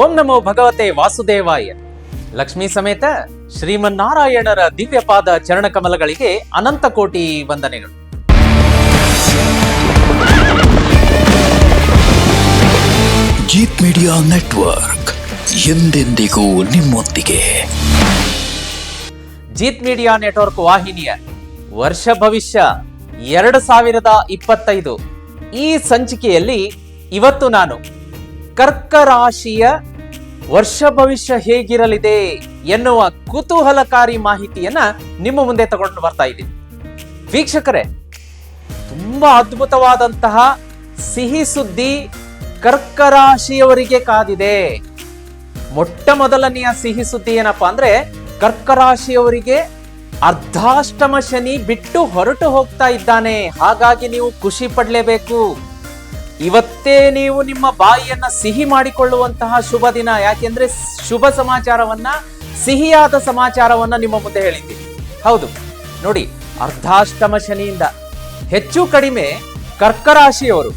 ಓಂ ನಮೋ ಭಗವತೆ ವಾಸುದೇವಾಯ. ಲಕ್ಷ್ಮೀ ಸಮೇತ ಶ್ರೀಮನ್ನಾರಾಯಣರ ದಿವ್ಯಪಾದ ಚರಣ ಕಮಲಗಳಿಗೆ ಅನಂತ ಕೋಟಿ ವಂದನೆಗಳು. ಜೀತ್ ಮೀಡಿಯಾ ನೆಟ್ವರ್ಕ್ ಎಂದೆಂದಿಗೂ ನಿಮ್ಮೊಂದಿಗೆ. ಜೀತ್ ಮೀಡಿಯಾ ನೆಟ್ವರ್ಕ್ ವಾಹಿನಿಯ ವರ್ಷ ಭವಿಷ್ಯ ಎರಡು ಸಾವಿರದ ಇಪ್ಪತ್ತೈದು ಈ ಸಂಚಿಕೆಯಲ್ಲಿ ಇವತ್ತು ನಾನು ಕರ್ಕರಾಶಿಯ ವರ್ಷ ಭವಿಷ್ಯ ಹೇಗಿರಲಿದೆ ಎನ್ನುವ ಕುತೂಹಲಕಾರಿ ಮಾಹಿತಿಯನ್ನ ನಿಮ್ಮ ಮುಂದೆ ತಗೊಂಡು ಬರ್ತಾ ಇದ್ದೀನಿ. ವೀಕ್ಷಕರೇ, ತುಂಬಾ ಅದ್ಭುತವಾದಂತಹ ಸಿಹಿ ಸುದ್ದಿ ಕರ್ಕರಾಶಿಯವರಿಗೆ ಕಾದಿದೆ. ಮೊಟ್ಟ ಮೊದಲನೆಯ ಸಿಹಿ ಸುದ್ದಿ ಏನಪ್ಪಾ ಅಂದ್ರೆ, ಕರ್ಕರಾಶಿಯವರಿಗೆ ಅರ್ಧಾಷ್ಟಮ ಶನಿ ಬಿಟ್ಟು ಹೊರಟು ಹೋಗ್ತಾ ಇದ್ದಾನೆ. ಹಾಗಾಗಿ ನೀವು ಖುಷಿ ಪಡ್ಲೇಬೇಕು. ಇವತ್ತೇ ನೀವು ನಿಮ್ಮ ಬಾಯಿಯನ್ನ ಸಿಹಿ ಮಾಡಿಕೊಳ್ಳುವಂತಹ ಶುಭ ದಿನ. ಯಾಕೆಂದ್ರೆ ಶುಭ ಸಮಾಚಾರವನ್ನ, ಸಿಹಿಯಾದ ಸಮಾಚಾರವನ್ನ ನಿಮ್ಮ ಮುಂದೆ ಹೇಳಿದ್ದೀನಿ. ಹೌದು, ನೋಡಿ, ಅರ್ಧಾಷ್ಟಮ ಶನಿಯಿಂದ ಹೆಚ್ಚು ಕಡಿಮೆ ಕರ್ಕರಾಶಿಯವರು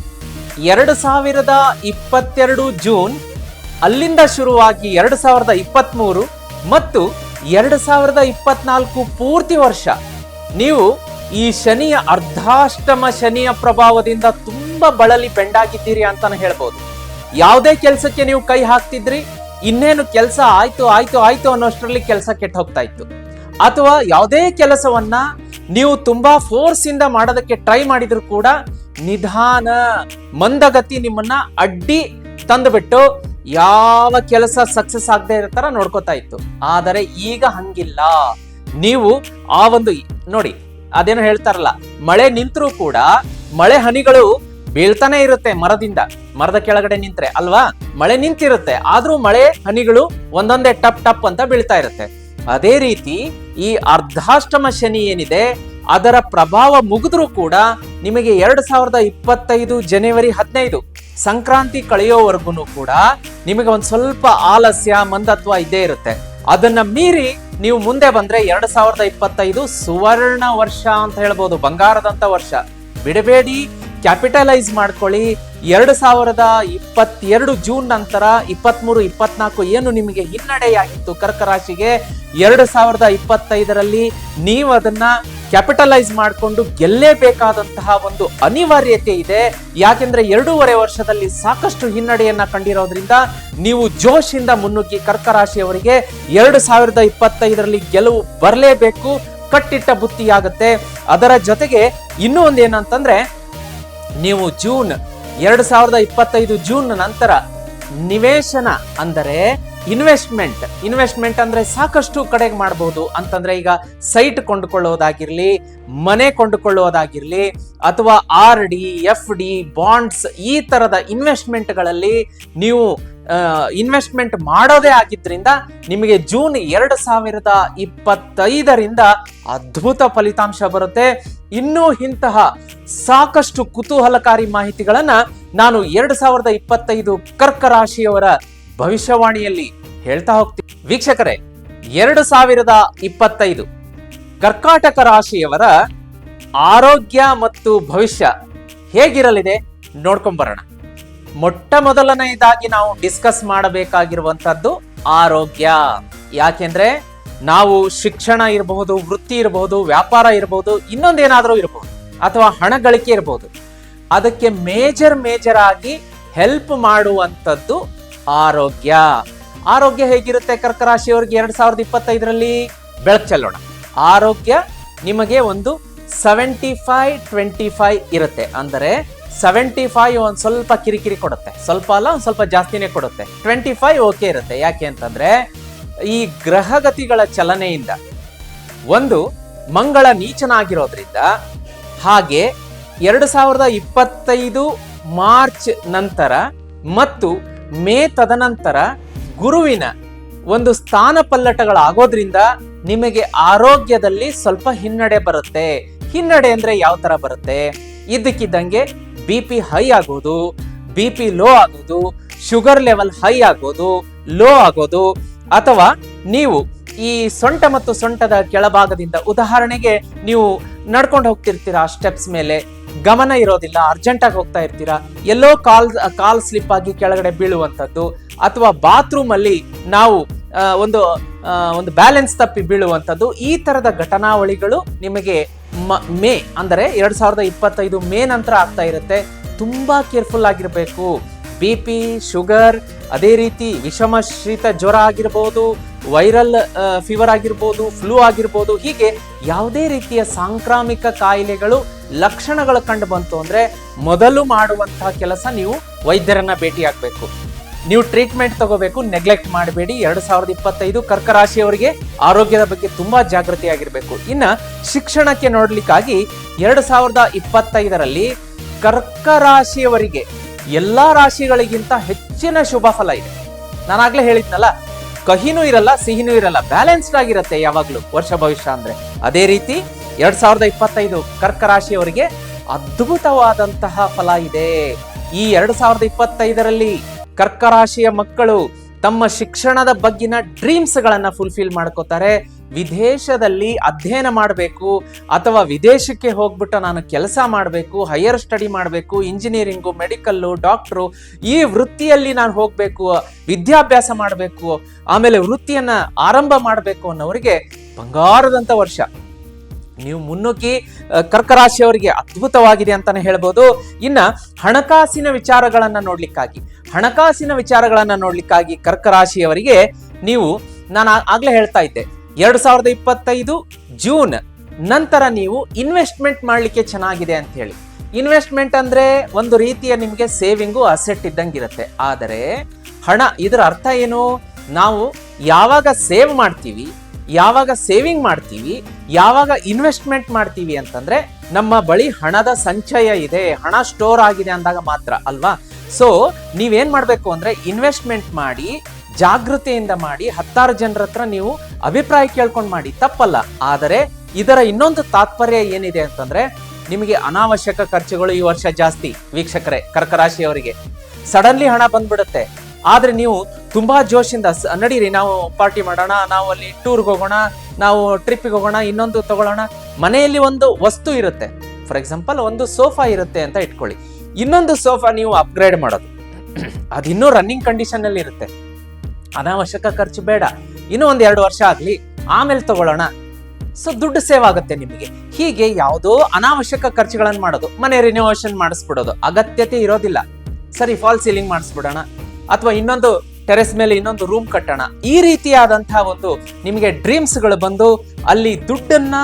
ಎರಡು ಸಾವಿರದ ಇಪ್ಪತ್ತೆರಡು ಜೂನ್ ಅಲ್ಲಿಂದ ಶುರುವಾಗಿ ಎರಡು ಸಾವಿರದ ಇಪ್ಪತ್ತ್ಮೂರು ಮತ್ತು ಎರಡು ಸಾವಿರದ ಇಪ್ಪತ್ನಾಲ್ಕು ಪೂರ್ತಿ ವರ್ಷ ನೀವು ಈ ಶನಿಯ ಅರ್ಧಾಷ್ಟಮ ಶನಿಯ ಪ್ರಭಾವದಿಂದ ತುಂಬಾ ಬಳಲಿ ಬೆಂಡಾಗಿದ್ದೀರಿ ಅಂತಾನೆ ಹೇಳ್ಬೋದು. ಯಾವುದೇ ಕೆಲಸಕ್ಕೆ ನೀವು ಕೈ ಹಾಕ್ತಿದ್ರಿ, ಇನ್ನೇನು ಕೆಲಸ ಆಯ್ತು ಆಯ್ತು ಆಯ್ತು ಅನ್ನೋಷ್ಟರಲ್ಲಿ ಕೆಲಸ ಕೆಟ್ಟ ಹೋಗ್ತಾ ಇತ್ತು. ಅಥವಾ ಯಾವುದೇ ಕೆಲಸವನ್ನ ನೀವು ತುಂಬಾ ಫೋರ್ಸ್ ಇಂದ ಮಾಡೋದಕ್ಕೆ ಟ್ರೈ ಮಾಡಿದ್ರು ಕೂಡ ನಿಧಾನ, ಮಂದಗತಿ ನಿಮ್ಮನ್ನ ಅಡ್ಡಿ ತಂದುಬಿಟ್ಟು ಯಾವ ಕೆಲಸ ಸಕ್ಸಸ್ ಆಗದೆ ಇರೋ ತರ ನೋಡ್ಕೋತಾ ಇತ್ತು. ಆದರೆ ಈಗ ಹಂಗಿಲ್ಲ. ನೀವು ಆ ಒಂದು, ನೋಡಿ, ಅದೇನೋ ಹೇಳ್ತಾರಲ್ಲ, ಮಳೆ ನಿಂತರೂ ಕೂಡ ಮಳೆ ಹನಿಗಳು ಬೀಳ್ತಾನೆ ಇರುತ್ತೆ ಮರದಿಂದ. ಮರದ ಕೆಳಗಡೆ ನಿಂತ್ರೆ, ಅಲ್ವಾ? ಮಳೆ ನಿಂತಿರುತ್ತೆ. ಆದ್ರೂ ಮಳೆ ಹನಿಗಳು ಒಂದೊಂದೇ ಟಪ್ ಟಪ್ ಅಂತ ಬೀಳ್ತಾ ಇರುತ್ತೆ. ಅದೇ ರೀತಿ ಈ ಅರ್ಧಾಷ್ಟಮ ಶನಿ ಏನಿದೆ, ಅದರ ಪ್ರಭಾವ ಮುಗಿದ್ರೂ ಕೂಡ ನಿಮಗೆ ಎರಡ್ ಸಾವಿರದ ಇಪ್ಪತ್ತೈದು ಜನವರಿ ಹದಿನೈದು ಸಂಕ್ರಾಂತಿ ಕಳೆಯೋವರೆಗೂ ಕೂಡ ನಿಮಗೆ ಒಂದು ಸ್ವಲ್ಪ ಆಲಸ್ಯ, ಮಂದತ್ವ ಇದ್ದೇ ಇರುತ್ತೆ. ಅದನ್ನ ಮೀರಿ ನೀವು ಮುಂದೆ ಬಂದ್ರೆ ಎರಡ್ ಸಾವಿರದ ಇಪ್ಪತ್ತೈದು ಸುವರ್ಣ ವರ್ಷ ಅಂತ ಹೇಳ್ಬೋದು, ಬಂಗಾರದಂತ ವರ್ಷ. ಬಿಡಬೇಡಿ ಕ್ಯಾಪಿಟಲೈಸ್ ಮಾಡ್ಕೊಳ್ಳಿ. ಎರಡು ಸಾವಿರದ ಇಪ್ಪತ್ತೆರಡು ಜೂನ್ ನಂತರ ಇಪ್ಪತ್ಮೂರು, ಇಪ್ಪತ್ನಾಲ್ಕು ಏನು ನಿಮಗೆ ಹಿನ್ನಡೆಯಾಗಿತ್ತು ಕರ್ಕ ರಾಶಿಗೆ ಎರಡು ಸಾವಿರದ ಇಪ್ಪತ್ತೈದರಲ್ಲಿ ನೀವು ಅದನ್ನ ಕ್ಯಾಪಿಟಲೈಸ್ ಮಾಡಿಕೊಂಡು ಗೆಲ್ಲೇಬೇಕಾದಂತಹ ಒಂದು ಅನಿವಾರ್ಯತೆ ಇದೆ. ಯಾಕೆಂದ್ರೆ ಎರಡೂವರೆ ವರ್ಷದಲ್ಲಿ ಸಾಕಷ್ಟು ಹಿನ್ನಡೆಯನ್ನ ಕಂಡಿರೋದ್ರಿಂದ ನೀವು ಜೋಶಿಂದ ಮುನ್ನುಗ್ಗಿ ಕರ್ಕ ರಾಶಿಯವರಿಗೆ ಎರಡು ಸಾವಿರದ ಇಪ್ಪತ್ತೈದರಲ್ಲಿ ಗೆಲುವು ಬರಲೇಬೇಕು. ಕಟ್ಟಿಟ್ಟ ಬುತ್ತಿಯಾಗುತ್ತೆ. ಅದರ ಜೊತೆಗೆ ಇನ್ನೂ ಒಂದು ಏನಂತಂದ್ರೆ ನೀವು ಜೂನ್ ಎರಡು ಸಾವಿರದ ಇಪ್ಪತ್ತೈದು ಜೂನ್ ನಂತರ ನಿವೇಶನ ಅಂದರೆ ಇನ್ವೆಸ್ಟ್ಮೆಂಟ್. ಇನ್ವೆಸ್ಟ್ಮೆಂಟ್ ಅಂದ್ರೆ ಸಾಕಷ್ಟು ಕಡೆಗೆ ಮಾಡಬಹುದು ಅಂತಂದ್ರೆ ಈಗ ಸೈಟ್ ಕೊಂಡುಕೊಳ್ಳೋದಾಗಿರ್ಲಿ, ಮನೆ ಕೊಂಡುಕೊಳ್ಳೋದಾಗಿರ್ಲಿ, ಅಥವಾ R D, F D, bonds ಈ ತರದ ಇನ್ವೆಸ್ಟ್ಮೆಂಟ್ಗಳಲ್ಲಿ ನೀವು ಇನ್ವೆಸ್ಟ್ಮೆಂಟ್ ಮಾಡೋದೇ ಆಗಿದ್ರಿಂದ ನಿಮಗೆ ಜೂನ್ ಎರಡು ಸಾವಿರದ ಇಪ್ಪತ್ತೈದರಿಂದ ಅದ್ಭುತ ಫಲಿತಾಂಶ ಬರುತ್ತೆ. ಇನ್ನೂ ಇಂತಹ ಸಾಕಷ್ಟು ಕುತೂಹಲಕಾರಿ ಮಾಹಿತಿಗಳನ್ನು ನಾನು ಎರಡು ಸಾವಿರದ ಇಪ್ಪತ್ತೈದು ಕರ್ಕ ರಾಶಿಯವರ ಭವಿಷ್ಯವಾಣಿಯಲ್ಲಿ ಹೇಳ್ತಾ ಹೋಗ್ತೀನಿ. ವೀಕ್ಷಕರೇ, ಎರಡು ಸಾವಿರದ ಇಪ್ಪತ್ತೈದು ಕರ್ಕಾಟಕ ರಾಶಿಯವರ ಆರೋಗ್ಯ ಮತ್ತು ಭವಿಷ್ಯ ಹೇಗಿರಲಿದೆ ನೋಡ್ಕೊಂಬರೋಣ ಮೊಟ್ಟ ಮೊದಲನೆಯದಾಗಿ ನಾವು ಡಿಸ್ಕಸ್ ಮಾಡಬೇಕಾಗಿರುವಂತದ್ದು ಆರೋಗ್ಯ. ಯಾಕೆಂದ್ರೆ ನಾವು ಶಿಕ್ಷಣ ಇರಬಹುದು, ವೃತ್ತಿ ಇರಬಹುದು, ವ್ಯಾಪಾರ ಇರಬಹುದು, ಇನ್ನೊಂದೇನಾದರೂ ಇರಬಹುದು, ಅಥವಾ ಹಣ ಗಳಿಕೆ ಇರಬಹುದು. ಅದಕ್ಕೆ ಮೇಜರ್ ಮೇಜರ್ ಆಗಿ ಹೆಲ್ಪ್ ಮಾಡುವಂಥದ್ದು ಆರೋಗ್ಯ. ಆರೋಗ್ಯ ಹೇಗಿರುತ್ತೆ ಕರ್ಕ ರಾಶಿಯವರಿಗೆ ಎರಡ್ ಸಾವಿರದ ಇಪ್ಪತ್ತೈದರಲ್ಲಿ ಬೆಳಕು ಚೆಲ್ಲೋಣ. ಆರೋಗ್ಯ ನಿಮಗೆ ಒಂದು ಸೆವೆಂಟಿ ಫೈವ್ ಟ್ವೆಂಟಿ ಫೈವ್ ಇರುತ್ತೆ. ಅಂದರೆ ಸೆವೆಂಟಿ ಫೈವ್ ಒಂದು ಸ್ವಲ್ಪ ಕಿರಿಕಿರಿ ಕೊಡುತ್ತೆ. ಸ್ವಲ್ಪ ಅಲ್ಲ, ಒಂದು ಸ್ವಲ್ಪ ಜಾಸ್ತಿನೇ ಕೊಡುತ್ತೆ. ಟ್ವೆಂಟಿ ಫೈವ್ ಓಕೆ ಇರುತ್ತೆ. ಯಾಕೆ ಅಂತಂದ್ರೆ, ಈ ಗ್ರಹಗತಿಗಳ ಚಲನೆಯಿಂದ, ಒಂದು, ಮಂಗಳ ನೀಚನಾಗಿರೋದ್ರಿಂದ, ಹಾಗೆ ಎರಡು ಸಾವಿರದ ಇಪ್ಪತ್ತೈದು ಮಾರ್ಚ್ ನಂತರ ಮತ್ತು ಮೇ ತದನಂತರ ಗುರುವಿನ ಒಂದು ಸ್ಥಾನ ಪಲ್ಲಟಗಳಾಗೋದ್ರಿಂದ ನಿಮಗೆ ಆರೋಗ್ಯದಲ್ಲಿ ಸ್ವಲ್ಪ ಹಿನ್ನಡೆ ಬರುತ್ತೆ. ಹಿನ್ನಡೆ ಅಂದ್ರೆ ಯಾವ ಥರ ಬರುತ್ತೆ? ಇದ್ದಕ್ಕಿದ್ದಂಗೆ ಬಿ ಪಿ ಹೈ ಆಗೋದು ಬಿ ಪಿ ಲೋ ಆಗೋದು ಶುಗರ್ ಲೆವೆಲ್ ಹೈ ಆಗೋದು ಲೋ ಆಗೋದು, ಅಥವಾ ನೀವು ಈ ಸೊಂಟ ಮತ್ತು ಸೊಂಟದ ಕೆಳಭಾಗದಿಂದ ಉದಾಹರಣೆಗೆ ನೀವು ನಡ್ಕೊಂಡು ಹೋಗ್ತಿರ್ತೀರಾ ಸ್ಟೆಪ್ಸ್ ಮೇಲೆ, ಗಮನ ಇರೋದಿಲ್ಲ ಅರ್ಜೆಂಟಾಗಿ ಹೋಗ್ತಾ ಇರ್ತೀರಾ, ಎಲ್ಲೋ ಕಾಲ್ ಕಾಲ್ ಸ್ಲಿಪ್ ಆಗಿ ಕೆಳಗಡೆ ಬೀಳುವಂಥದ್ದು, ಅಥವಾ ಬಾತ್ರೂಮ್ ಅಲ್ಲಿ ನಾವು ಒಂದು ಒಂದು ಬ್ಯಾಲೆನ್ಸ್ ತಪ್ಪಿ ಬೀಳುವಂಥದ್ದು, ಈ ತರದ ಘಟನಾವಳಿಗಳು ನಿಮಗೆ ಮ- ಅಂದರೆ ಎರಡು ಸಾವಿರದ ಇಪ್ಪತ್ತೈದು ಮೇ ನಂತರ ಆಗ್ತಾ ಇರುತ್ತೆ. ತುಂಬ ಕೇರ್ಫುಲ್ ಆಗಿರಬೇಕು. ಬಿ ಪಿ, ಶುಗರ್, ಅದೇ ರೀತಿ ವಿಷಮ ಶೀತ ಜ್ವರ ಆಗಿರ್ಬೋದು, ವೈರಲ್ ಫೀವರ್ ಆಗಿರ್ಬೋದು, ಫ್ಲೂ ಆಗಿರ್ಬೋದು, ಹೀಗೆ ಯಾವುದೇ ರೀತಿಯ ಸಾಂಕ್ರಾಮಿಕ ಕಾಯಿಲೆಗಳು, ಲಕ್ಷಣಗಳು ಕಂಡು ಬಂತು ಅಂದರೆ ಮೊದಲು ಮಾಡುವಂತಹ ಕೆಲಸ ನೀವು ವೈದ್ಯರನ್ನ ಭೇಟಿಯಾಗಬೇಕು. ನೀವು ಟ್ರೀಟ್ಮೆಂಟ್ ತಗೋಬೇಕು ನೆಗ್ಲೆಕ್ಟ್ ಮಾಡಬೇಡಿ. ಎರಡು ಸಾವಿರದ ಇಪ್ಪತ್ತೈದು ಕರ್ಕ ರಾಶಿಯವರಿಗೆ ಆರೋಗ್ಯದ ಬಗ್ಗೆ ತುಂಬಾ ಜಾಗೃತಿ ಆಗಿರಬೇಕು ಇನ್ನ ಶಿಕ್ಷಣಕ್ಕೆ ನೋಡ್ಲಿಕ್ಕಾಗಿ ಎರಡು ಸಾವಿರದ ಇಪ್ಪತ್ತೈದರಲ್ಲಿ ಕರ್ಕ ರಾಶಿಯವರಿಗೆ ಎಲ್ಲಾ ರಾಶಿಗಳಿಗಿಂತ ಹೆಚ್ಚಿನ ಶುಭ ಫಲ ಇದೆ. ನಾನಾಗ್ಲೇ ಹೇಳಿದ್ನಲ್ಲ, ಕಹಿನೂ ಇರಲ್ಲ, ಸಿಹಿನೂ ಇರಲ್ಲ ಬ್ಯಾಲೆನ್ಸ್ಡ್ ಆಗಿರುತ್ತೆ ಯಾವಾಗ್ಲೂ ವರ್ಷ ಭವಿಷ್ಯ ಅಂದ್ರೆ. ಅದೇ ರೀತಿ ಎರಡ್ ಸಾವಿರದ ಇಪ್ಪತ್ತೈದು ಕರ್ಕ ರಾಶಿಯವರಿಗೆ ಅದ್ಭುತವಾದಂತಹ ಫಲ ಇದೆ. ಈ ಎರಡ್ ಸಾವಿರದ ಇಪ್ಪತ್ತೈದರಲ್ಲಿ ಕರ್ಕ ರಾಶಿಯ ಮಕ್ಕಳು ತಮ್ಮ ಶಿಕ್ಷಣದ ಬಗ್ಗಿನ ಡ್ರೀಮ್ಸ್ ಗಳನ್ನ ಫುಲ್ಫಿಲ್ ಮಾಡ್ಕೋತಾರೆ. ವಿದೇಶದಲ್ಲಿ ಅಧ್ಯಯನ ಮಾಡಬೇಕು ಅಥವಾ ವಿದೇಶಕ್ಕೆ ಹೋಗ್ಬಿಟ್ಟು ನಾನು ಕೆಲಸ ಮಾಡಬೇಕು ಹೈಯರ್ ಸ್ಟಡಿ ಮಾಡಬೇಕು ಇಂಜಿನಿಯರಿಂಗು ಮೆಡಿಕಲ್ಲು ಡಾಕ್ಟ್ರು ಈ ವೃತ್ತಿಯಲ್ಲಿ ನಾನು ಹೋಗಬೇಕು, ವಿದ್ಯಾಭ್ಯಾಸ ಮಾಡಬೇಕು, ಆಮೇಲೆ ವೃತ್ತಿಯನ್ನು ಆರಂಭ ಮಾಡಬೇಕು ಅನ್ನೋರಿಗೆ ಬಂಗಾರದಂಥ ವರ್ಷ. ನೀವು ಮುನ್ನುಗ್ಗಿ ಕರ್ಕರಾಶಿಯವರಿಗೆ ಕರ್ಕ ರಾಶಿಯವರಿಗೆ ಅದ್ಭುತವಾಗಿದೆ ಅಂತಾನೆ ಹೇಳ್ಬೋದು. ಇನ್ನ ಹಣಕಾಸಿನ ವಿಚಾರಗಳನ್ನ ನೋಡ್ಲಿಕ್ಕಾಗಿ, ಹಣಕಾಸಿನ ವಿಚಾರಗಳನ್ನ ನೋಡ್ಲಿಕ್ಕಾಗಿ ಕರ್ಕ ರಾಶಿಯವರಿಗೆ ನೀವು, ನಾನು ಆಗ್ಲೇ ಹೇಳ್ತಾ ಇದ್ದೆ. ಎರಡ್ ಸಾವಿರದ ಇಪ್ಪತ್ತೈದು ಜೂನ್ ನಂತರ ನೀವು ಇನ್ವೆಸ್ಟ್ಮೆಂಟ್ ಮಾಡಲಿಕ್ಕೆ ಚೆನ್ನಾಗಿದೆ ಅಂತ ಹೇಳಿ. ಇನ್ವೆಸ್ಟ್ಮೆಂಟ್ ಅಂದ್ರೆ ಒಂದು ರೀತಿಯ ನಿಮಗೆ ಸೇವಿಂಗು ಅಸೆಟ್ ಇದ್ದಂಗಿರುತ್ತೆ. ಆದರೆ ಹಣ, ಇದರ ಅರ್ಥ ಏನು? ನಾವು ಯಾವಾಗ ಸೇವ್ ಮಾಡ್ತೀವಿ ಯಾವಾಗ ಸೇವಿಂಗ್ ಮಾಡ್ತೀವಿ, ಯಾವಾಗ ಇನ್ವೆಸ್ಟ್ಮೆಂಟ್ ಮಾಡ್ತೀವಿ ಅಂತಂದ್ರೆ ನಮ್ಮ ಬಳಿ ಹಣದ ಸಂಚಯ ಇದೆ, ಹಣ ಸ್ಟೋರ್ ಆಗಿದೆ ಅಂದಾಗ ಮಾತ್ರ ಅಲ್ವಾ? ಸೊ ನೀವೇನ್ ಮಾಡಬೇಕು ಅಂದ್ರೆ ಇನ್ವೆಸ್ಟ್ಮೆಂಟ್ ಮಾಡಿ, ಜಾಗೃತಿಯಿಂದ ಮಾಡಿ, ಹತ್ತಾರು ಜನರ ಹತ್ರ ನೀವು ಅಭಿಪ್ರಾಯ ಕೇಳ್ಕೊಂಡು ಮಾಡಿ. ತಪ್ಪಲ್ಲ. ಆದರೆ ಇದರ ಇನ್ನೊಂದು ತಾತ್ಪರ್ಯ ಏನಿದೆ ಅಂತಂದ್ರೆ ನಿಮಗೆ ಅನಾವಶ್ಯಕ ಖರ್ಚುಗಳು ಈ ವರ್ಷ ಜಾಸ್ತಿ, ವೀಕ್ಷಕರೇ, ಕರ್ಕರಾಶಿಯವರಿಗೆ. ಸಡನ್ಲಿ ಹಣ ಬಂದ್ಬಿಡುತ್ತೆ. ಆದ್ರೆ ನೀವು ತುಂಬಾ ಜೋಶಿಂದ ನಡೀರಿ, ನಾವು ಪಾರ್ಟಿ ಮಾಡೋಣ, ನಾವು ಅಲ್ಲಿ ಟೂರ್ಗೆ ಹೋಗೋಣ, ನಾವು ಟ್ರಿಪ್ಪಿಗೆ ಹೋಗೋಣ, ಇನ್ನೊಂದು ತಗೊಳ್ಳೋಣ. ಮನೆಯಲ್ಲಿ ಒಂದು ವಸ್ತು ಇರುತ್ತೆ. ಫಾರ್ ಎಕ್ಸಾಂಪಲ್ ಒಂದು ಸೋಫಾ ಇರುತ್ತೆ ಅಂತ ಇಟ್ಕೊಳ್ಳಿ. ಇನ್ನೊಂದು ಸೋಫಾ ನೀವು ಅಪ್ಗ್ರೇಡ್ ಮಾಡೋದು. ಅದಿನ್ನೂ ರನ್ನಿಂಗ್ ಕಂಡೀಷನ್ ಅಲ್ಲಿ ಇರುತ್ತೆ. ಅನಾವಶ್ಯಕ ಖರ್ಚು ಬೇಡ. ಇನ್ನೂ ಒಂದ್ ಎರಡು ವರ್ಷ ಆಗ್ಲಿ, ಆಮೇಲೆ ತಗೊಳ್ಳೋಣ. ಸೊ ದುಡ್ಡು ಸೇವ್ ಆಗುತ್ತೆ ನಿಮಗೆ. ಹೀಗೆ ಯಾವುದೋ ಅನಾವಶ್ಯಕ ಖರ್ಚುಗಳನ್ನು ಮಾಡೋದು. ಮನೆ ರಿನೋವೇಷನ್ ಮಾಡಿಸ್ಬಿಡೋದು. ಅಗತ್ಯತೆ ಇರೋದಿಲ್ಲ. ಸರಿ ಫಾಲ್ ಸೀಲಿಂಗ್ ಮಾಡಿಸ್ಬಿಡೋಣ. ಅಥವಾ ಇನ್ನೊಂದು ಟೆರೆಸ್ ಮೇಲೆ ಇನ್ನೊಂದು ರೂಮ್ ಕಟ್ಟೋಣ. ಈ ರೀತಿಯಾದಂತಹ ಒಂದು ನಿಮಗೆ ಡ್ರೀಮ್ಸ್ಗಳು ಬಂದು ಅಲ್ಲಿ ದುಡ್ಡನ್ನ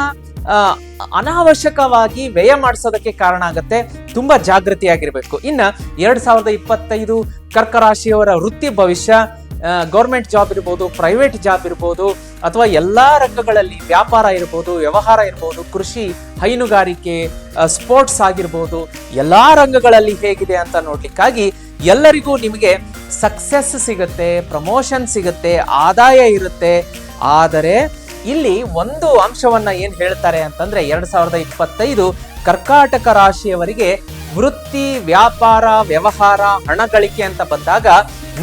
ಅನಾವಶ್ಯಕವಾಗಿ ವ್ಯಯ ಮಾಡಿಸೋದಕ್ಕೆ ಕಾರಣ ಆಗುತ್ತೆ. ತುಂಬಾ ಜಾಗೃತಿಯಾಗಿರ್ಬೇಕು. ಇನ್ನ ಎರಡ್ ಸಾವಿರದ ಇಪ್ಪತ್ತೈದು ಕರ್ಕ ರಾಶಿಯವರ ವೃತ್ತಿ ಭವಿಷ್ಯ ಗೌರ್ಮೆಂಟ್ ಜಾಬ್ ಇರ್ಬೋದು, ಪ್ರೈವೇಟ್ ಜಾಬ್ ಇರ್ಬೋದು, ಅಥವಾ ಎಲ್ಲಾ ರಂಗಗಳಲ್ಲಿ ವ್ಯಾಪಾರ ಇರ್ಬೋದು, ವ್ಯವಹಾರ ಇರ್ಬೋದು, ಕೃಷಿ, ಹೈನುಗಾರಿಕೆ ಸ್ಪೋರ್ಟ್ಸ್ ಆಗಿರ್ಬೋದು, ಎಲ್ಲಾ ರಂಗಗಳಲ್ಲಿ ಹೇಗಿದೆ ಅಂತ ನೋಡ್ಲಿಕ್ಕಾಗಿ ಎಲ್ಲರಿಗೂ ನಿಮಗೆ ಸಕ್ಸಸ್ ಸಿಗುತ್ತೆ ಪ್ರಮೋಷನ್ ಸಿಗುತ್ತೆ, ಆದಾಯ ಇರುತ್ತೆ. ಆದರೆ ಇಲ್ಲಿ ಒಂದು ಅಂಶವನ್ನ ಏನು ಹೇಳ್ತಾರೆ ಅಂತಂದ್ರೆ ಎರಡ್ ಸಾವಿರದ ಇಪ್ಪತ್ತೈದು ಕರ್ಕಾಟಕ ರಾಶಿಯವರಿಗೆ ವೃತ್ತಿ, ವ್ಯಾಪಾರ, ವ್ಯವಹಾರ ಹಣ ಗಳಿಕೆ ಅಂತ ಬಂದಾಗ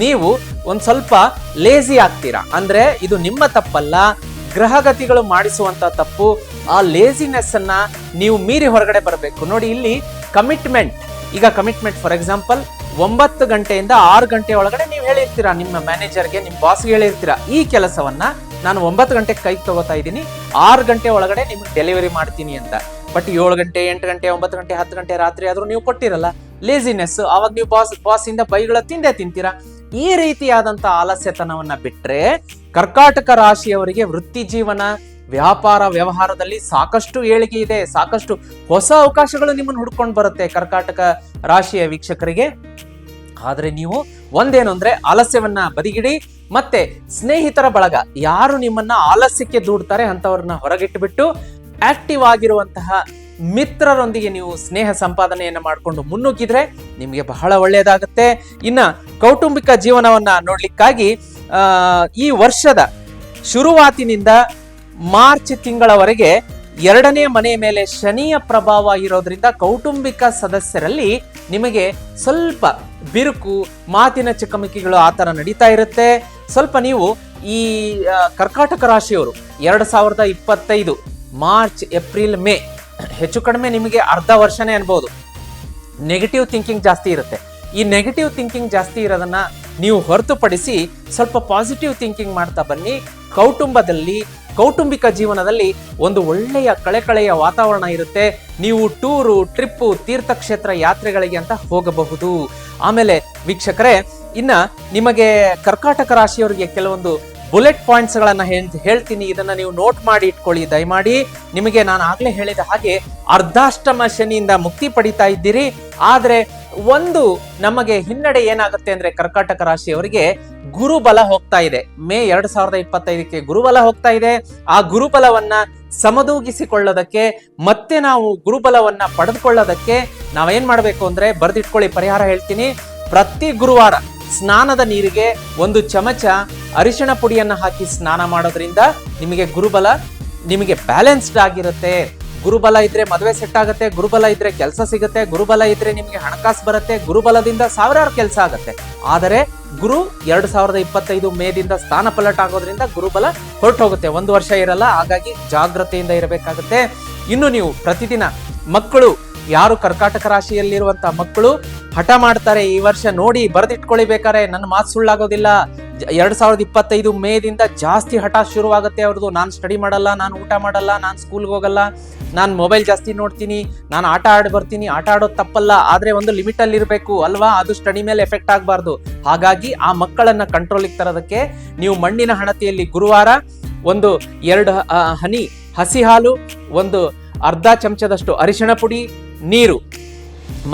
ನೀವು ಒಂದು ಸ್ವಲ್ಪ ಲೇಜಿ ಆಗ್ತೀರಾ? ಅಂದ್ರೆ ಇದು ನಿಮ್ಮ ತಪ್ಪಲ್ಲ. ಗ್ರಹಗತಿಗಳು ಮಾಡಿಸುವಂತ ತಪ್ಪು. ಆ ಲೇಜಿನೆಸ್ ಅನ್ನ ನೀವು ಮೀರಿ ಹೊರಗಡೆ ಬರಬೇಕು. ನೋಡಿ, ಇಲ್ಲಿ ಕಮಿಟ್ಮೆಂಟ್ ಈಗ ಕಮಿಟ್ಮೆಂಟ್ ಫಾರ್ ಎಕ್ಸಾಂಪಲ್ ಒಂಬತ್ತು ಗಂಟೆಯಿಂದ ಆರು ಗಂಟೆ ಒಳಗಡೆ ನೀವು ಹೇಳಿರ್ತೀರಾ, ನಿಮ್ಮ ಮ್ಯಾನೇಜರ್ಗೆ ನಿಮ್ಮ ಬಾಸ್ಗೆ ಹೇಳಿರ್ತೀರಾ, ಈ ಕೆಲಸವನ್ನ ನಾನು ಒಂಬತ್ತು ಗಂಟೆಗೆ ಕೈಗೆ ತಗೋತಾ ಇದ್ದೀನಿ, ಆರು ಗಂಟೆ ಒಳಗಡೆ ನಿಮ್ಗೆ ಡೆಲಿವರಿ ಮಾಡ್ತೀನಿ ಅಂತ. ಬಟ್ ಏಳು ಗಂಟೆ, ಎಂಟು ಗಂಟೆ, ಒಂಬತ್ತು ಗಂಟೆ, ಹತ್ತು ಗಂಟೆ, ರಾತ್ರಿ ಆದರೂ ನೀವು ಕೊಟ್ಟಿರಲ್ಲ ಲೇಸಿನೆಸ್ ಅವಾಗ ನೀವು ಬಾಸ್ ಬಾಸ್ ಇಂದ ಬೈಗಳ ತಿಂದೆ ತಿಂತೀರಾ? ಈ ರೀತಿಯಾದಂಥ ಆಲಸ್ಯತನವನ್ನ ಬಿಟ್ಟರೆ ಕರ್ಕಾಟಕ ರಾಶಿಯವರಿಗೆ ವೃತ್ತಿ ಜೀವನ ವ್ಯಾಪಾರ ವ್ಯವಹಾರದಲ್ಲಿ ಸಾಕಷ್ಟು ಏಳಿಗೆ ಇದೆ, ಸಾಕಷ್ಟು ಹೊಸ ಅವಕಾಶಗಳು ನಿಮ್ಮನ್ನು ಹುಡ್ಕೊಂಡು ಬರುತ್ತೆ ಕರ್ಕಾಟಕ ರಾಶಿಯ ವೀಕ್ಷಕರಿಗೆ. ಆದರೆ ನೀವು ಒಂದೇನು ಅಂದ್ರೆ ಆಲಸ್ಯವನ್ನ ಬದಿಗಿಡಿ, ಮತ್ತೆ ಸ್ನೇಹಿತರ ಬಳಗ, ಯಾರು ನಿಮ್ಮನ್ನ ಆಲಸ್ಯಕ್ಕೆ ದೂಡ್ತಾರೆ ಅಂತವ್ರನ್ನ ಹೊರಗಿಟ್ಟುಬಿಟ್ಟು ಆಕ್ಟಿವ್ ಆಗಿರುವಂತಹ ಮಿತ್ರರೊಂದಿಗೆ ನೀವು ಸ್ನೇಹ ಸಂಪಾದನೆಯನ್ನ ಮಾಡಿಕೊಂಡು ಮುನ್ನುಗ್ಗಿದ್ರೆ ನಿಮಗೆ ಬಹಳ ಒಳ್ಳೆಯದಾಗುತ್ತೆ ಇನ್ನ ಕೌಟುಂಬಿಕ ಜೀವನವನ್ನ ನೋಡ್ಲಿಕ್ಕಾಗಿ ಈ ವರ್ಷದ ಶುರುವಾತಿನಿಂದ ಮಾರ್ಚ್ ತಿಂಗಳವರೆಗೆ ಎರಡನೇ ಮನೆ ಮೇಲೆ ಶನಿಯ ಪ್ರಭಾವ ಇರೋದ್ರಿಂದ ಕೌಟುಂಬಿಕ ಸದಸ್ಯರಲ್ಲಿ ನಿಮಗೆ ಸ್ವಲ್ಪ ಬಿರುಕು, ಮಾತಿನ ಚಕಮಕಿಗಳು ಆ ಥರ ನಡೀತಾ ಇರುತ್ತೆ. ಸ್ವಲ್ಪ ನೀವು ಈ ಕರ್ಕಾಟಕ ರಾಶಿಯವರು ಎರಡು ಸಾವಿರದ ಇಪ್ಪತ್ತೈದು ಮಾರ್ಚ್, ಏಪ್ರಿಲ್, ಮೇ ಹೆಚ್ಚು ಕಡಿಮೆ ನಿಮಗೆ ಅರ್ಧ ವರ್ಷನೇ ಅನ್ಬೋದು. ನೆಗೆಟಿವ್ ಥಿಂಕಿಂಗ್ ಜಾಸ್ತಿ ಇರುತ್ತೆ. ಈ ನೆಗೆಟಿವ್ ಥಿಂಕಿಂಗ್ ಜಾಸ್ತಿ ಇರೋದನ್ನು ನೀವು ಹೊರತುಪಡಿಸಿ ಸ್ವಲ್ಪ ಪಾಸಿಟಿವ್ ಥಿಂಕಿಂಗ್ ಮಾಡ್ತಾ ಬನ್ನಿ. ಕೌಟುಂಬದಲ್ಲಿ ಕೌಟುಂಬಿಕ ಜೀವನದಲ್ಲಿ ಒಂದು ಒಳ್ಳೆಯ ಕಳೆಕಳೆಯ ವಾತಾವರಣ ಇರುತ್ತೆ. ನೀವು ಟೂರು, ಟ್ರಿಪ್ಪು, ತೀರ್ಥಕ್ಷೇತ್ರ ಯಾತ್ರೆಗಳಿಗೆ ಅಂತ ಹೋಗಬಹುದು. ಆಮೇಲೆ ವೀಕ್ಷಕರೇ, ಇನ್ನ ನಿಮಗೆ ಕರ್ಕಾಟಕ ರಾಶಿಯವರಿಗೆ ಕೆಲವೊಂದು ಬುಲೆಟ್ ಪಾಯಿಂಟ್ಸ್ ಗಳನ್ನ ಹೇಳ್ತೀನಿ. ಇದನ್ನ ನೀವು ನೋಟ್ ಮಾಡಿ ಇಟ್ಕೊಳ್ಳಿ. ದಯಮಾಡಿ ನಿಮಗೆ ನಾನು ಆಗ್ಲೇ ಹೇಳಿದ ಹಾಗೆ ಅರ್ಧಾಷ್ಟಮ ಶನಿಯಿಂದ ಮುಕ್ತಿ ಪಡಿತಾ ಇದ್ದೀರಿ. ಆದ್ರೆ ಒಂದು ನಮಗೆ ಹಿನ್ನಡೆ ಏನಾಗುತ್ತೆ ಅಂದ್ರೆ ಕರ್ಕಾಟಕ ರಾಶಿಯವರಿಗೆ ಗುರುಬಲ ಹೋಗ್ತಾ ಇದೆ. ಮೇ ಎರಡ್ ಸಾವಿರದ ಇಪ್ಪತ್ತೈದಕ್ಕೆ ಗುರುಬಲ ಹೋಗ್ತಾ ಇದೆ. ಆ ಗುರುಬಲವನ್ನ ಸಮದೂಗಿಸಿಕೊಳ್ಳೋದಕ್ಕೆ, ಮತ್ತೆ ನಾವು ಗುರುಬಲವನ್ನ ಪಡೆದುಕೊಳ್ಳೋದಕ್ಕೆ ನಾವೇನ್ ಮಾಡಬೇಕು ಅಂದ್ರೆ ಬರೆದಿಟ್ಕೊಳ್ಳಿ, ಪರಿಹಾರ ಹೇಳ್ತೀನಿ. ಪ್ರತಿ ಗುರುವಾರ ಸ್ನಾನದ ನೀರಿಗೆ ಒಂದು ಚಮಚ ಅರಿಶಿಣ ಪುಡಿಯನ್ನ ಹಾಕಿ ಸ್ನಾನ ಮಾಡೋದ್ರಿಂದ ನಿಮಗೆ ಗುರುಬಲ, ನಿಮಗೆ ಬ್ಯಾಲೆನ್ಸ್ಡ್ ಆಗಿರುತ್ತೆ. ಗುರುಬಲ ಇದ್ರೆ ಮದುವೆ ಸೆಟ್ ಆಗುತ್ತೆ, ಗುರುಬಲ ಇದ್ರೆ ಕೆಲಸ ಸಿಗುತ್ತೆ, ಗುರುಬಲ ಇದ್ರೆ ನಿಮಗೆ ಹಣಕಾಸು ಬರುತ್ತೆ, ಗುರುಬಲದಿಂದ ಸಾವಿರಾರು ಕೆಲಸ ಆಗುತ್ತೆ. ಆದರೆ ಗುರು ಎರಡ್ ಸಾವಿರದ ಇಪ್ಪತ್ತೈದು ಮೇದಿಂದ ಸ್ಥಾನ ಪಲಟ ಆಗೋದ್ರಿಂದ ಗುರುಬಲ ಹೊರಟು ಹೋಗುತ್ತೆ ಒಂದು ವರ್ಷ ಇರಲ್ಲ, ಹಾಗಾಗಿ ಜಾಗ್ರತೆಯಿಂದ ಇರಬೇಕಾಗುತ್ತೆ. ಇನ್ನು ನೀವು ಪ್ರತಿದಿನ ಮಕ್ಕಳು, ಯಾರು ಕರ್ಕಾಟಕ ರಾಶಿಯಲ್ಲಿರುವಂತಹ ಮಕ್ಕಳು ಹಠ ಮಾಡ್ತಾರೆ, ಈ ವರ್ಷ ನೋಡಿ ಬರೆದಿಟ್ಕೊಳ್ಳಿ ಬೇಕಾರೆ ನನ್ನ ಮಾತು ಸುಳ್ಳಾಗೋದಿಲ್ಲ ಎರಡ್ ಸಾವಿರದ ಇಪ್ಪತ್ತೈದು ಮೇದಿಂದ ಜಾಸ್ತಿ ಹಠಾತ್ ಶುರುವಾಗುತ್ತೆ ಅವ್ರದ್ದು. ನಾನು ಸ್ಟಡಿ ಮಾಡಲ್ಲ, ನಾನು ಊಟ ಮಾಡಲ್ಲ, ನಾನು ಸ್ಕೂಲ್ಗೆ ಹೋಗಲ್ಲ, ನಾನು ಮೊಬೈಲ್ ಜಾಸ್ತಿ ನೋಡ್ತೀನಿ, ನಾನು ಆಟ ಆಡಿ ಬರ್ತೀನಿ. ಆಟ ಆಡೋದು ತಪ್ಪಲ್ಲ, ಆದ್ರೆ ಒಂದು ಲಿಮಿಟ್ ಅಲ್ಲಿ ಇರಬೇಕು ಅಲ್ವಾ? ಅದು ಸ್ಟಡಿ ಮೇಲೆ ಎಫೆಕ್ಟ್ ಆಗಬಾರ್ದು. ಹಾಗಾಗಿ ಆ ಮಕ್ಕಳನ್ನ ಕಂಟ್ರೋಲಿಗೆ ತರೋದಕ್ಕೆ ನೀವು ಮಣ್ಣಿನ ಹಣತೆಯಲ್ಲಿ ಗುರುವಾರ ಒಂದು ಎರಡು ಹನಿ, ಹಸಿ ಹಾಲು, ಒಂದು ಅರ್ಧ ಚಮಚದಷ್ಟು ಅರಿಶಿಣ ಪುಡಿ, ನೀರು.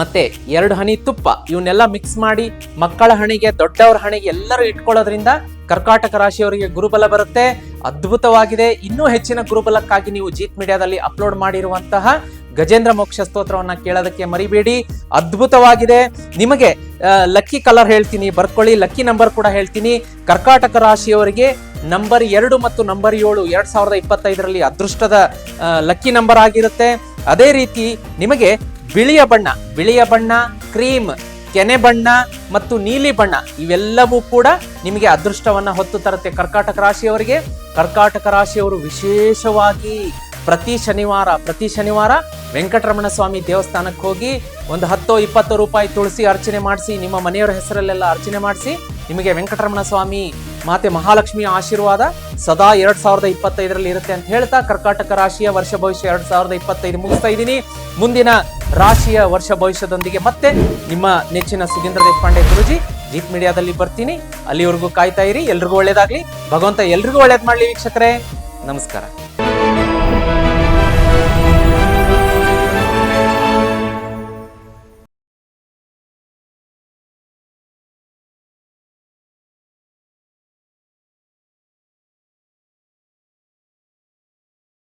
ಮತ್ತೆ ಎರಡು ಹನಿ ತುಪ್ಪ ಇವನ್ನೆಲ್ಲ ಮಿಕ್ಸ್ ಮಾಡಿ ಮಕ್ಕಳ ಹಣಿಗೆ, ದೊಡ್ಡವರ ಹಣಿಗೆ ಎಲ್ಲರೂ ಇಟ್ಕೊಳ್ಳೋದ್ರಿಂದ ಕರ್ಕಾಟಕ ರಾಶಿಯವರಿಗೆ ಗುರುಬಲ ಬರುತ್ತೆ. ಅದ್ಭುತವಾಗಿದೆ. ಇನ್ನೂ ಹೆಚ್ಚಿನ ಗುರುಬಲಕ್ಕಾಗಿ ನೀವು ಜೀತ್ ಮೀಡಿಯಾದಲ್ಲಿ ಅಪ್ಲೋಡ್ ಮಾಡಿರುವಂತಹ ಗಜೇಂದ್ರ ಮೋಕ್ಷ ಸ್ತೋತ್ರವನ್ನು ಕೇಳೋದಕ್ಕೆ ಮರಿಬೇಡಿ. ಅದ್ಭುತವಾಗಿದೆ. ನಿಮಗೆ ಲಕ್ಕಿ ಕಲರ್ ಹೇಳ್ತೀನಿ, ಬರ್ಕೊಳ್ಳಿ. ಲಕ್ಕಿ ನಂಬರ್ ಕೂಡ ಹೇಳ್ತೀನಿ. ಕರ್ಕಾಟಕ ರಾಶಿಯವರಿಗೆ ನಂಬರ್ ಎರಡು ಮತ್ತು ನಂಬರ್ ಏಳು ಎರಡ್ ಸಾವಿರದ ಇಪ್ಪತ್ತೈದರಲ್ಲಿ ಅದೃಷ್ಟದ ಲಕ್ಕಿ ನಂಬರ್ ಆಗಿರುತ್ತೆ. ಅದೇ ರೀತಿ ನಿಮಗೆ ಬಿಳಿಯ ಬಣ್ಣ ಬಿಳಿಯ ಬಣ್ಣ, ಕ್ರೀಮ್, ಕೆನೆ ಬಣ್ಣ ಮತ್ತು ನೀಲಿ ಬಣ್ಣ ಇವೆಲ್ಲವೂ ಕೂಡ ನಿಮಗೆ ಅದೃಷ್ಟವನ್ನ ಹೊತ್ತು ತರುತ್ತೆ ಕರ್ಕಾಟಕ ರಾಶಿಯವರಿಗೆ. ಕರ್ಕಾಟಕ ರಾಶಿಯವರು ವಿಶೇಷವಾಗಿ ಪ್ರತಿ ಶನಿವಾರ ಪ್ರತಿ ಶನಿವಾರ ವೆಂಕಟರಮಣ ಸ್ವಾಮಿ ದೇವಸ್ಥಾನಕ್ಕೆ ಹೋಗಿ ಒಂದು ಹತ್ತೋ ಇಪ್ಪತ್ತು ರೂಪಾಯಿ ತುಳಸಿ ಅರ್ಚನೆ ಮಾಡಿಸಿ, ನಿಮ್ಮ ಮನೆಯವರ ಹೆಸರಲ್ಲೆಲ್ಲ ಅರ್ಚನೆ ಮಾಡಿಸಿ, ನಿಮಗೆ ವೆಂಕಟರಮಣ ಸ್ವಾಮಿ ಮಾತೆ ಮಹಾಲಕ್ಷ್ಮಿಯ ಆಶೀರ್ವಾದ ಸದಾ ಎರಡು ಸಾವಿರದ ಇಪ್ಪತ್ತೈದರಲ್ಲಿ ಇರುತ್ತೆ ಅಂತ ಹೇಳ್ತಾ ಕರ್ಕಾಟಕ ರಾಶಿಯ ವರ್ಷ ಭವಿಷ್ಯ ಎರಡು ಸಾವಿರದ ಇಪ್ಪತ್ತೈದು ಮುಗಿಸ್ತಾ ಇದ್ದೀನಿ. ಮುಂದಿನ ರಾಶಿಯ ವರ್ಷ ಭವಿಷ್ಯದೊಂದಿಗೆ ಮತ್ತೆ ನಿಮ್ಮ ನೆಚ್ಚಿನ ಸುಗೇಂದ್ರ ದೇಶಪಾಂಡೆ ಗುರುಜಿ ಜೀತ್ ಮೀಡಿಯಾದಲ್ಲಿ ಬರ್ತೀನಿ. ಅಲ್ಲಿವರೆಗೂ ಕಾಯ್ತಾ ಇರಿ. ಎಲ್ರಿಗೂ ಒಳ್ಳೇದಾಗ್ಲಿ. ಭಗವಂತ ಎಲ್ರಿಗೂ ಒಳ್ಳೇದ್ ಮಾಡ್ಲಿ ವೀಕ್ಷಕರೇ. ನಮಸ್ಕಾರ.